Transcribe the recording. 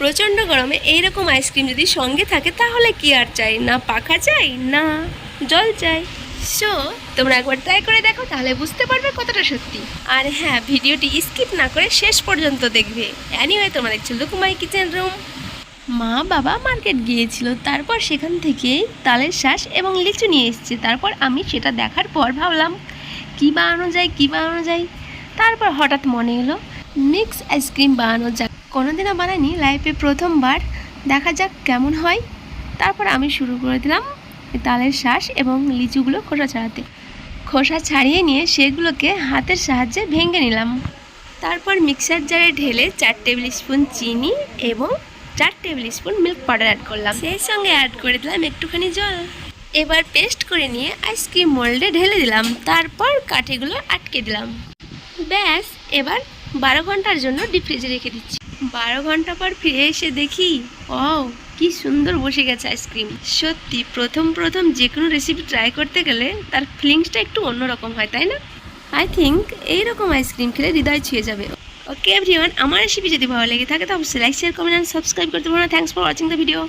প্রচণ্ড গরমে এইরকম আইসক্রিম যদি সঙ্গে থাকে, তাহলে কি আর চাই? না পাখা চাই, না জল চাই। সো তোমরা একবার ট্রাই করে দেখো, তাহলে বুঝতে পারবে কতটা সত্যি। আর হ্যাঁ ভিডিওটি স্কিপ না করে শেষ পর্যন্ত দেখবে। অ্যানিওয়ে তোমরা দেখছ লুকুমাই কিচেন রুম মা বাবা মার্কেট গিয়েছিল, তারপর সেখান থেকে তালের শ্বাস এবং লিচু নিয়ে এসেছে। তারপর আমি সেটা দেখার পর ভাবলাম, কী বানানো যায়, কী বানানো যায়? তারপর হঠাৎ মনে এলো মিক্স আইসক্রিম বানানো যাক কোনোদিনও বানাইনি লাইফে প্রথমবার। দেখা যাক কেমন হয়। তারপর আমি শুরু করে দিলাম তালের শ্বাস এবং লিচুগুলো খোসা ছাড়াতে। খোসা ছাড়িয়ে নিয়ে সেগুলোকে হাতের সাহায্যে ভেঙে নিলাম। তারপর মিক্সার জারে ঢেলে চার টেবিল স্পুন চিনি এবং চার table spoon milk powder add করলাম। সেই সঙ্গে অ্যাড করে দিলাম একটুখানি জল। এবার পেস্ট করে নিয়ে আইসক্রিম মোল্ডে ঢেলে দিলাম। তারপর কাঠিগুলো আটকে দিলাম। ব্যাস, এবার বারো ঘণ্টার জন্য ডিপ ফ্রিজে রেখে দিচ্ছি। বারো ঘণ্টা পর ফিরে এসে দেখি ও কি সুন্দর বসে গেছে আইসক্রিম। সত্যি, প্রথম প্রথম যে কোনো রেসিপি ট্রাই করতে গেলে তার ফিলিংসটা একটু অন্যরকম হয়, তাই না? আই থিঙ্ক এইরকম আইসক্রিম খেলে হৃদয় ছুঁয়ে যাবে। ওকে এভরিওয়ান আমার রেসিপি যদি ভালো লেগে থাকে তো অবশ্যই লাইক শেয়ার কমেন্ট সাবস্ক্রাইব করতে পারো thanks for watching the video